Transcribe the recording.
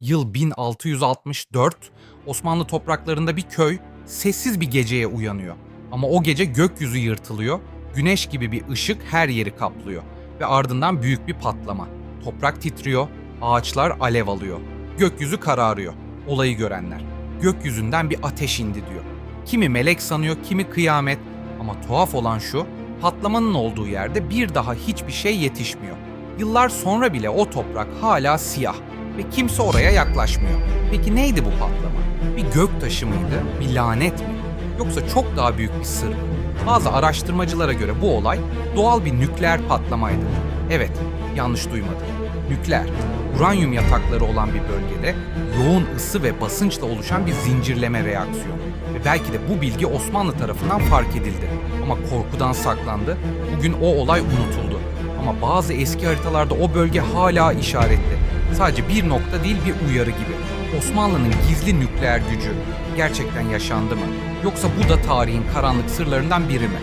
Yıl 1664, Osmanlı topraklarında bir köy sessiz bir geceye uyanıyor. Ama o gece gökyüzü yırtılıyor, güneş gibi bir ışık her yeri kaplıyor ve ardından büyük bir patlama. Toprak titriyor, ağaçlar alev alıyor. Gökyüzü kararıyor. Olayı görenler. Gökyüzünden bir ateş indi diyor. Kimi melek sanıyor, kimi kıyamet. Ama tuhaf olan şu, patlamanın olduğu yerde bir daha hiçbir şey yetişmiyor. Yıllar sonra bile o toprak hala siyah ve kimse oraya yaklaşmıyor. Peki neydi bu patlama? Bir gök taşı mıydı? Bir lanet mi? Yoksa çok daha büyük bir sır mı? Bazı araştırmacılara göre bu olay doğal bir nükleer patlamaydı. Evet, yanlış duymadın. Nükleer, uranyum yatakları olan bir bölgede yoğun ısı ve basınçla oluşan bir zincirleme reaksiyonu. Ve belki de bu bilgi Osmanlı tarafından fark edildi. Ama korkudan saklandı. Bugün o olay unutuldu. Ama bazı eski haritalarda o bölge hala işaretli. Sadece bir nokta değil bir uyarı gibi. Osmanlı'nın gizli nükleer gücü gerçekten yaşandı mı? Yoksa bu da tarihin karanlık sırlarından biri mi?